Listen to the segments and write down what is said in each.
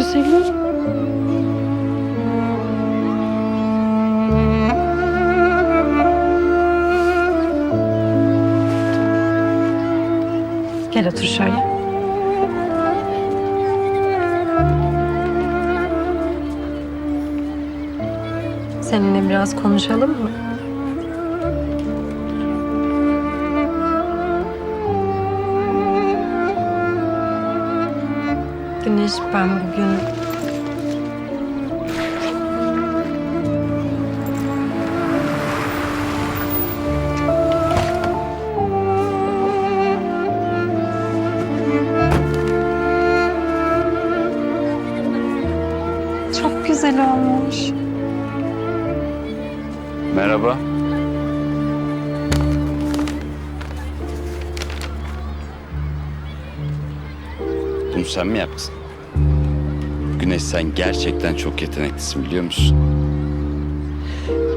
güzelim. Gel otur şöyle. Seninle biraz konuşalım mı? Güneş ben bugün çok güzel olmuş. Merhaba. Bunu sen mi yaptın? Güneş sen gerçekten çok yeteneklisin biliyor musun?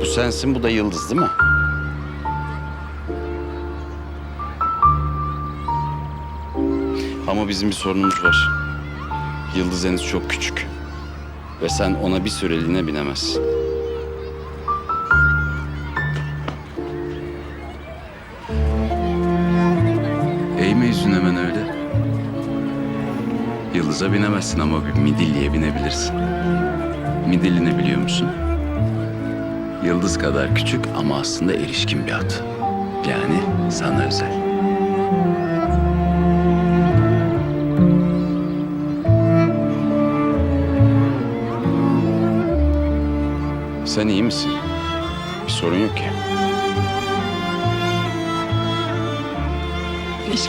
Bu sensin bu da Yıldız değil mi? Ama bizim bir sorunumuz var. Yıldız henüz çok küçük. Ve sen ona bir süreliğine binemezsin. Yıldız'a binemezsin ama bir midilliye binebilirsin. Midilli ne biliyor musun? Yıldız kadar küçük ama aslında erişkin bir at. Yani sana özel. Sen iyi misin? Bir sorun yok ki. Güneş